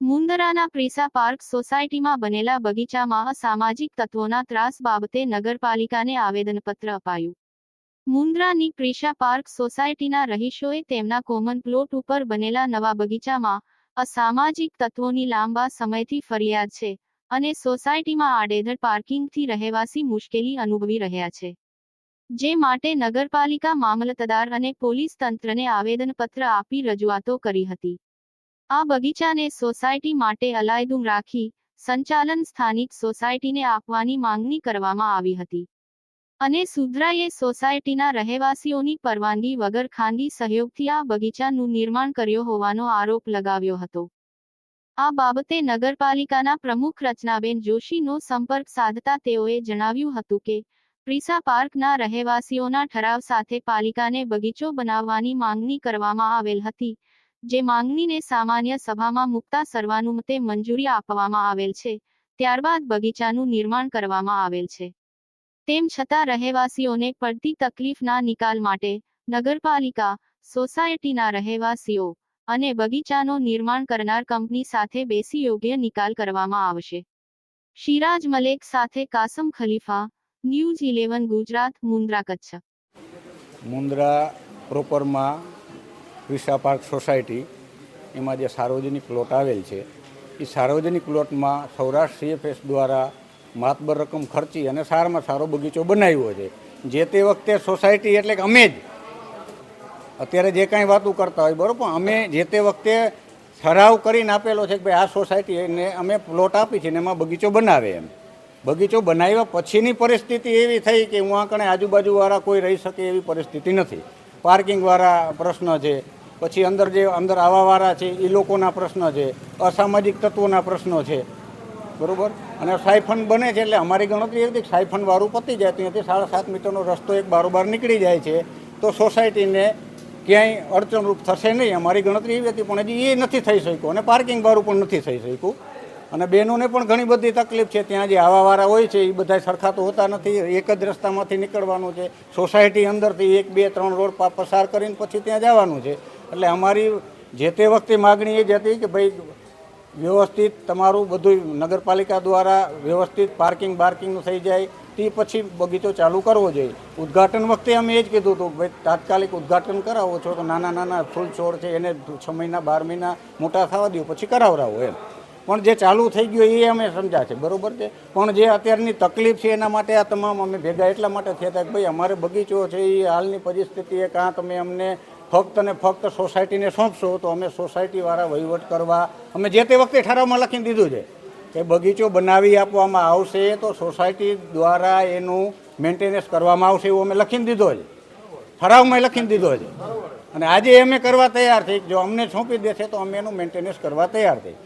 મુંદરાના પ્રીસા park સોસાયટીમાં બનેલા બગીચામાં અસામાજિક તત્વોના ત્રાસ બાબતે નગરપાલિકાને આવેદનપત્ર અપાયું. મુંદ્રાની પ્રીશા પાર્ક સોસાયટીના રહીશોએ તેમના કોમન પ્લોટ ઉપર બનેલા નવા બગીચામાં અસામાજિક તત્વોની લાંબા સમયથી ફરિયાદ છે. અને સોસાયટીમાં આડેધડ પાર્કિંગથી રહેવાસી મુશ્કેલી અનુભવી રહ્યા છે. જે માટે નગરપાલિકા મામલતદાર અને પોલીસ તંત્રને આવેદનપત્ર આપી રજૂઆતો કરી હતી. આ બગીચાને સોસાયટી માટે અલાયદું રાખી સંચાલન સ્થાનિક સોસાયટીને આપવાની માંગણી કરવામાં આવી હતી. અને સુદ્રાએ સોસાયટીના રહેવાસીઓની પરવાનગી વગર ખાનગી સહયોગથી આ બગીચાનું નિર્માણ કર્યો હોવાનો આરોપ લગાવ્યો હતો. આ બાબતે નગરપાલિકાના પ્રમુખ રચનાબેન જોશીનો સંપર્ક સાધતા તેઓએ જણાવ્યું હતું કે, પ્રિસા પાર્કના રહેવાસીઓના ઠરાવ સાથે પાલિકાને બગીચો બનાવવાની માંગણી કરવામાં આવેલ હતી, જે માંગણીને સામાન્ય સભામાં મુકતા સર્વાનુમતે મંજૂરી આપવામાં આવેલ છે, ત્યારબાદ બગીચાનું નિર્માણ કરવામાં આવેલ છે. તેમ છતાં રહેવાસીઓને પડતી તકલીફના નિકાલ માટે નગરપાલિકા, સોસાયટીના રહેવાસીઓ અને બગીચાનો નિર્માણ કરનાર કંપની સાથે બેસી યોગ્ય નિકાલ કરવામાં આવશે. શિરાજ મલેક સાથે કાસમ ખલીફા, ન્યૂઝ ઇલેવન, ગુજરાત, મુન્દ્રા કચ્છ. મુન્દ્રા પ્રોપરમાં વિશા પાર્ક સોસાયટી, એમાં જે સાર્વજનિક પ્લોટ આવેલ છે એ સાર્વજનિક પ્લોટમાં સૌરાષ્ટ્ર સીએફએસ દ્વારા માતબર રકમ ખર્ચી અને સારામાં સારો બગીચો બનાવ્યો છે. જે તે વખતે સોસાયટી એટલે કે અમે જ અત્યારે જે કાંઈ વાતો કરતા હોય, બરાબર પણ અમે જે તે વખતે ઠરાવ કરીને આપેલો છે કે ભાઈ આ સોસાયટી એને અમે પ્લોટ આપી છે ને એમાં બગીચો બનાવે એમ. બગીચો બનાવ્યા પછીની પરિસ્થિતિ એવી થઈ કે હું આંકણે આજુબાજુવાળા કોઈ રહી શકે એવી પરિસ્થિતિ નથી. પાર્કિંગવાળા પ્રશ્ન છે, પછી અંદર જે, અંદર આવાવાળા છે એ લોકોના પ્રશ્ન છે, અસામાજિક તત્વોના પ્રશ્નો છે, બરાબર? અને સાયફન બને છે એટલે અમારી ગણતરી એવી હતી કે સાયફનવાળું પતી જાય. ત્યાંથી સાડા સાત મીટરનો રસ્તો એક બારોબાર નીકળી જાય છે. તો સોસાયટીને ક્યાંય અડચણરૂપ થશે નહીં, અમારી ગણતરી એવી હતી, પણ હજી એ નથી થઈ શક્યું. અને પાર્કિંગ વાળું પણ નથી થઈ શક્યું. અને બહેનોને પણ ઘણી બધી તકલીફ છે. ત્યાં જે આવાવાળા હોય છે, એ બધા સરખા તો હોતા નથી. એક જ રસ્તામાંથી નીકળવાનું છે. સોસાયટી અંદરથી એક, બે, ત્રણ રોડ પસાર કરીને પછી ત્યાં જવાનું છે. એટલે અમારી જે તે વખતે માગણી એ જ હતી કે ભાઈ, વ્યવસ્થિત તમારું બધું નગરપાલિકા દ્વારા વ્યવસ્થિત પાર્કિંગ બાર્કિંગનું થઈ જાય. તે પછી બગીચો ચાલુ કરવો જોઈએ. ઉદ્ઘાટન વખતે અમે એ જ કીધું હતું, ભાઈ, તાત્કાલિક ઉદ્ઘાટન કરાવો, છો તો નાના નાના ફૂલ છોડ છે, એને છ મહિના, બાર મહિના મોટા થવા દો પછી કરાવરાવો, એમ. પણ જે ચાલુ થઈ ગયું એ અમે સમજ્યા છે, બરોબર છે? પણ જે અત્યારની તકલીફ છે એના માટે આ તમામ અમે ભેગા એટલા માટે થયા હતા કે, ભાઈ, અમારે બગીચો છે, એ હાલની પરિસ્થિતિએ કાં તમે અમને ફક્ત ને ફક્ત સોસાયટીને સોંપશો, તો અમે સોસાયટીવાળા વહીવટ કરવા, અમે જે તે વખતે ઠરાવમાં લખીને દીધું છે કે બગીચો બનાવી આપવામાં આવશે તો સોસાયટી દ્વારા એનું મેન્ટેનન્સ કરવામાં આવશે એવું અમે લખીને દીધો છે. ઠરાવમાં લખીને દીધો છે. અને આજે અમે કરવા તૈયાર થઈ જો અમને સોંપી દેશે તો અમે એનું મેન્ટેનન્સ કરવા તૈયાર થઈ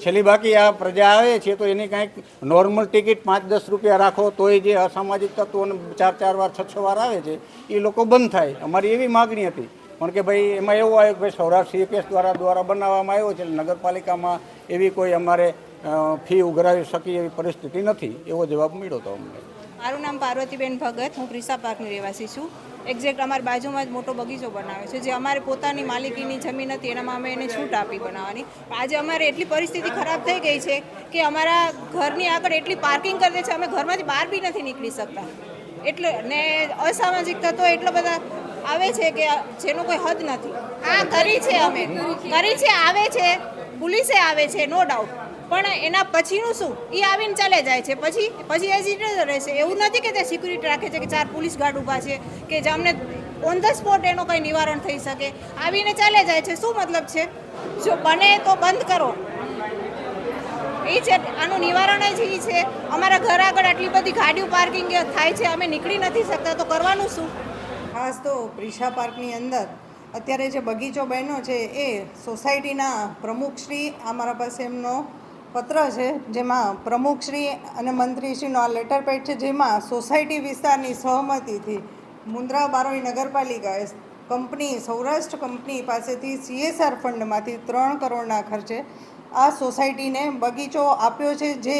છેલ્લી બાકી આ પ્રજા આવે છે તો એની કાંઈક નોર્મલ ટિકિટ પાંચ દસ રૂપિયા રાખો તોય જે અસામાજિક તત્વોને ચાર ચાર વાર, છ છ વાર આવે છે, એ લોકો બંધ થાય. અમારી એવી માગણી હતી. પણ કે ભાઈ એમાં એવું આવ્યું કે ભાઈ સૌરાષ્ટ્ર સીએપીએસ દ્વારા દ્વારા બનાવવામાં આવ્યો છે. નગરપાલિકામાં એવી કોઈ અમારે ફી ઉઘરાવી શકી એવી પરિસ્થિતિ નથી. એવો જવાબ મળ્યો હતો અમને. મારું નામ પાર્વતીબેન ભગત. હું ક્રિસા પાર્કની રહેવાસી છું. એક્ઝેક્ટ અમારી બાજુમાં જ મોટો બગીચો બનાવ્યો છે. જે અમારે પોતાની માલિકીની જમીન હતી, એનામાં અમે એને છૂટ આપી બનાવવાની. આજે અમારે એટલી પરિસ્થિતિ ખરાબ થઈ ગઈ છે કે અમારા ઘરની આગળ એટલી પાર્કિંગ કરી દે છે, અમે ઘરમાંથી બહાર બી નથી નીકળી શકતા. એટલે ને અસામાજિક તત્વો એટલો બધા આવે છે કે જેનો કોઈ હદ નથી. હા કરી છે અમે. કરી છે, આવે છે. પોલીસે આવે છે, નો ડાઉટ પણ એના પછીનું શું? એ આવીને ચાલે જાય છે. પછી પછી એ જ રહેશે. એવું નથી કે તે સિક્યુરિટી રાખે છે કે ચાર પોલીસ ગાર્ડ ઊભા છે કે જે અમને ઓન ધ સ્પોટ એનો કંઈ નિવારણ થઈ શકે. આવીને ચાલે જાય છે. શું મતલબ છે? જો બને તો બંધ કરો. એ છે, આનું નિવારણ જ એ છે. અમારા ઘર આગળ આટલી બધી ગાડીઓ પાર્કિંગ થાય છે. અમે નીકળી નથી શકતા. તો કરવાનું શું? ખાસ તો પ્રિશા પાર્કની અંદર અત્યારે જે બગીચો બન્યો છે એ સોસાયટીના પ્રમુખશ્રી અમારા પાસે એમનો પત્ર છે, જેમાં પ્રમુખશ્રી અને મંત્રીશ્રીનો આ લેટર પેડ છે, જેમાં સોસાયટી વિસ્તારની સહમતિથી મુન્દ્રા બારોઈ નગરપાલિકાએ કંપની, સૌરાષ્ટ્ર કંપની પાસેથી સીએસઆર ફંડમાંથી ત્રણ કરોડના ખર્ચે આ સોસાયટીને બગીચો આપ્યો છે, જે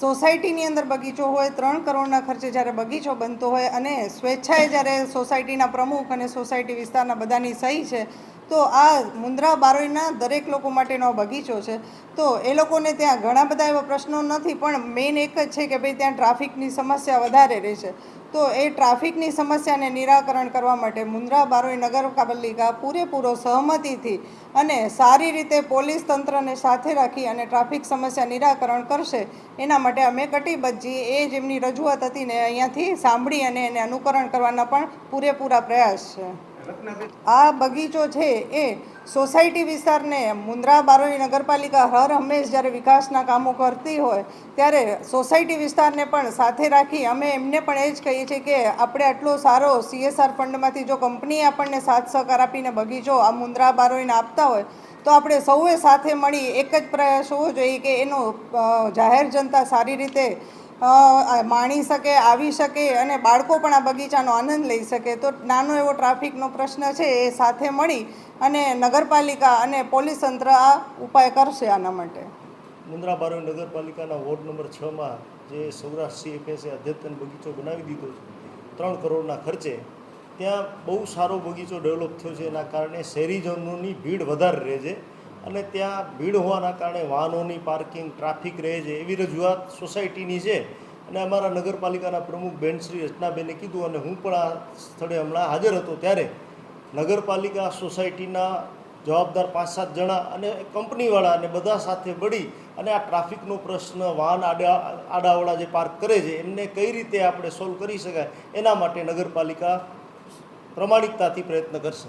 સોસાયટીની અંદર બગીચો હોય, ત્રણ કરોડના ખર્ચે જ્યારે બગીચો બનતો હોય અને સ્વેચ્છાએ જ્યારે સોસાયટીના પ્રમુખ અને સોસાયટી વિસ્તારના બધાની સહી છે તો આ મુન્દ્રા બારોઈના દરેક લોકો માટેનો બગીચો છે. તો એ લોકોને ત્યાં ઘણા બધા એવા પ્રશ્નો નથી, પણ મેઇન એક જ છે કે ભાઈ ત્યાં ટ્રાફિકની સમસ્યા વધારે રહે છે. તો એ ટ્રાફિકની સમસ્યાને નિરાકરણ કરવા માટે મુન્દ્રા બારોઈ નગરપાલિકા પૂરેપૂરો સહમતિથી અને સારી રીતે પોલીસ તંત્રને સાથે રાખી અને ટ્રાફિક સમસ્યા નિરાકરણ કરશે, એના માટે અમે કટિબદ્ધજી એ જેમની રજૂઆત હતી ને અહીંયાથી સાંભળી અને એને અનુકરણ કરવાના પણ પૂરેપૂરા પ્રયાસ છે. આ બગીચો છે એ સોસાયટી વિસ્તારને મુન્દ્રા બારોઈ નગરપાલિકા હર હંમેશ જ્યારે વિકાસના કામો કરતી હોય ત્યારે સોસાયટી વિસ્તારને પણ સાથે રાખી અમે એમને પણ એ જ કહીએ છીએ કે આપણે આટલો સારો સીએસઆર ફંડમાંથી જો કંપનીએ આપણને સાથ સહકાર આપીને બગીચો આ મુન્દ્રા બારોઈને આપતા હોય તો આપણે સૌએ સાથે મળી એક જ પ્રયાસ હોવો જોઈએ કે એનો જાહેર જનતા સારી રીતે માણી શકે, આવી શકે અને બાળકો પણ આ બગીચાનો આનંદ લઈ શકે. તો નાનો એવો ટ્રાફિકનો પ્રશ્ન છે એ સાથે મળી અને નગરપાલિકા અને પોલીસ તંત્ર આ ઉપાય કરશે આના માટે. મુન્દ્રા બારોઈ નગરપાલિકાના વોર્ડ નંબર છમાં જે સૌરાષ્ટ્ર સીએફએસે અદ્યતન બગીચો બનાવી દીધો છે. ત્રણ કરોડના ખર્ચે ત્યાં બહુ સારો બગીચો ડેવલપ થયો છે. એના કારણે શહેરીજનોની ભીડ વધારે રહે છે. અને ત્યાં ભીડ હોવાના કારણે વાહનોની પાર્કિંગ, ટ્રાફિક રહે છે, એવી રજૂઆત સોસાયટીની છે. અને અમારા નગરપાલિકાના પ્રમુખ બેન શ્રી રચનાબેને કીધું અને હું પણ આ સ્થળે હમણાં હાજર હતો ત્યારે નગરપાલિકા સોસાયટીના જવાબદાર પાંચ સાત જણા અને કંપનીવાળા અને બધા સાથે મળી અને આ ટ્રાફિકનો પ્રશ્ન, વાહન આડા આડાવાળા જે પાર્ક કરે છે, એમને કઈ રીતે આપણે સોલ્વ કરી શકાય, એના માટે નગરપાલિકા પ્રમાણિકતાથી પ્રયત્ન કરશે.